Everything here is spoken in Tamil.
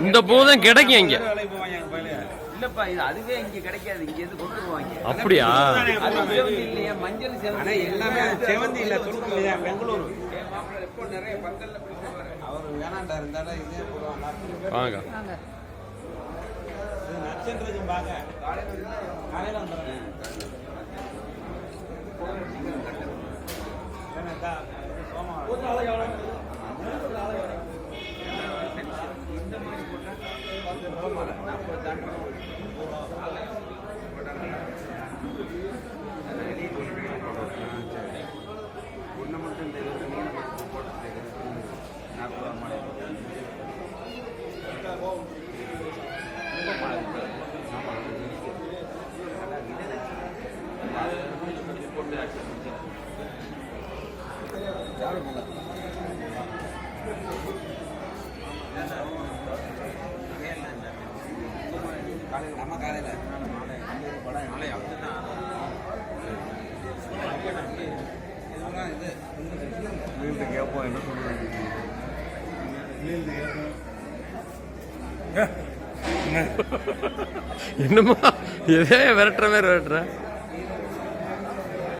இந்த பூ தான் கிடைக்கும் இங்க. இல்லப்பா இது அதுவே இங்க கிடைக்காது. இங்க இருந்து கொண்டு போவாங்க? அப்படியா? இல்லையா? மஞ்சள் செவந்தி எல்லாமே செவந்தி இல்ல துணுக்கு பெங்களூரு. இப்போ நிறைய பந்தல்ல பிடிச்சு அவர் வேணாண்டா இருந்தாலும் இதே போடுவாங்க. வாங்க. இது நட்சத்திரத்துக்கு பாங்க காலையில வந்துடுறேன் ஒன்று மட்டும் இந்த இருபது மீன் மட்டும் போட்டு நாற்பது மாடல் காலையில நம்ம காலையில இது கேட்போம் என்ன சொல்லுவாங்க என்னமா எதே விரட்டுற மாதிரி விரட்டுறேன்